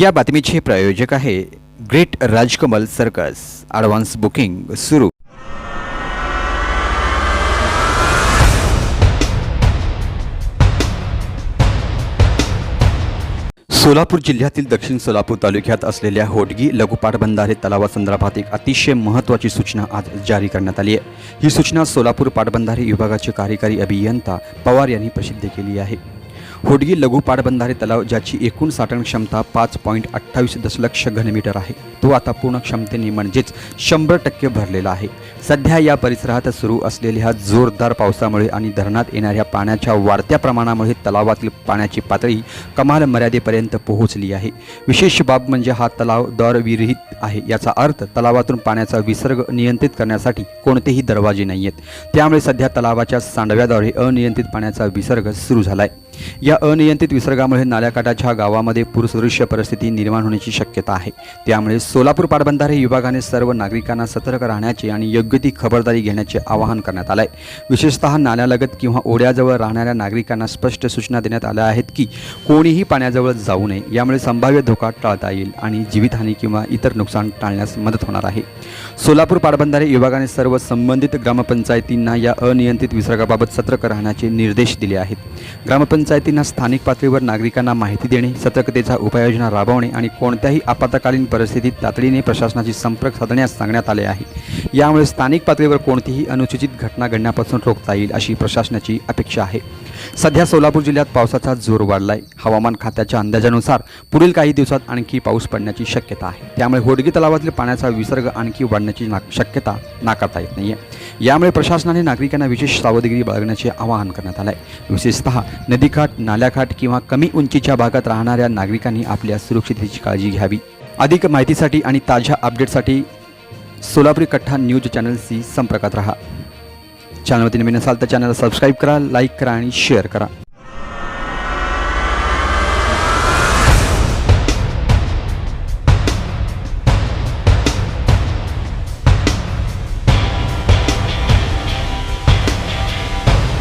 या बातमीचे प्रायोजक आहे great Rajkamal circus. Advance booking सुरू. सोलापूर जिल्ह्यातील दक्षिण सोलापूर तालुक्यात असलेल्या होडगी लघु पाटबंधारे तलावासंदर्भात एक अतिशय महत्त्वाची सूचना आज जारी करण्यात आली आहे. ही सूचना सोलापूर पाटबंधारे विभागाचे कार्यकारी अभियंता पवार यांनी प्रसिद्ध केली आहे. होडगी लघु पाटबंधारे तलाव ज्याची एकूण साठवण क्षमता पाच पॉईंट अठ्ठावीस दशलक्ष घनमीटर आहे. तो आता पूर्ण क्षमतेने म्हणजेच शंभर टक्के भरलेला आहे. सध्या या परिसरात सुरू असलेल्या जोरदार पावसामुळे आणि धरणात येणाऱ्या पाण्याच्या वाढत्या प्रमाणामुळे तलावातील पाण्याची पातळी कमाल मर्यादेपर्यंत पोहोचली आहे. विशेष बाब म्हणजे हा तलाव दरविरहित आहे. याचा अर्थ तलावातून पाण्याचा विसर्ग नियंत्रित करण्यासाठी कोणतेही दरवाजे नाही आहेत त्यामुळे सध्या तलावाच्या सांडव्याद्वारे अनियंत्रित पाण्याचा विसर्ग सुरू झाला आहे या अनियंत्रित विसर्गामुळे नाल्याकाठाच्या गावामध्ये पूरसदृश्य परिस्थिती निर्माण होण्याची शक्यता आहे. त्यामुळे सोलापूर पाटबंधारे विभागाने सर्व नागरिकांना सतर्क राहण्याचे आणि योग्य ती खबरदारी घेण्याचे आवाहन करण्यात आलं आहे विशेषतः नाल्यालगत किंवा ओढ्याजवळ राहणाऱ्या नागरिकांना स्पष्ट सूचना देण्यात आल्या आहेत की कोणीही पाण्याजवळ जाऊ नये. यामुळे संभाव्य धोका टाळता येईल आणि जीवितहानी किंवा इतर नुकसान टाळण्यास मदत होणार आहे. सोलापूर पाटबंधारे विभागाने सर्व संबंधित ग्रामपंचायतींना या अनियंत्रित विसर्गाबाबत सतर्क राहण्याचे निर्देश दिले आहेत. ग्रामपंचायतींना स्थानिक पातळीवर नागरिकांना माहिती देणे सतर्कतेचा उपाययोजना राबवणे आणि कोणत्याही आपत्कालीन परिस्थितीत तातडीने प्रशासनाशी संपर्क साधण्यास सांगण्यात आले आहे. यामुळे स्थानिक पातळीवर कोणतीही अनुसूचित घटना घडण्यापासून रोखता येईल अशी प्रशासनाची अपेक्षा आहे. सध्या सोलापूर जिल्ह्यात पावसाचा जोर वाढलाय. हवामान खात्याच्या अंदाजानुसार पुढील काही दिवसात आणखी पाऊस पडण्याची शक्यता आहे. त्यामुळे होडगी तलावातील पाण्याचा विसर्ग आणखी वाढण्याची ना शक्यता नाकारता येत नाही आहे यामुळे प्रशासनाने नागरिकांना विशेष सावधगिरी बाळगण्याचे आवाहन करण्यात आलं आहे विशेषतः नदीकाठ नाल्याकाठ किंवा कमी उंचीच्या भागात राहणाऱ्या नागरिकांनी आपल्या सुरक्षिततेची काळजी घ्यावी. अधिक माहितीसाठी आणि ताज्या अपडेटसाठी सोलापुरी कठ्ठा न्यूज चॅनलशी संपर्कात राहा. चॅनलवरती नवीन असाल तर चॅनलला सबस्क्राईब करा लाईक करा आणि शेअर करा.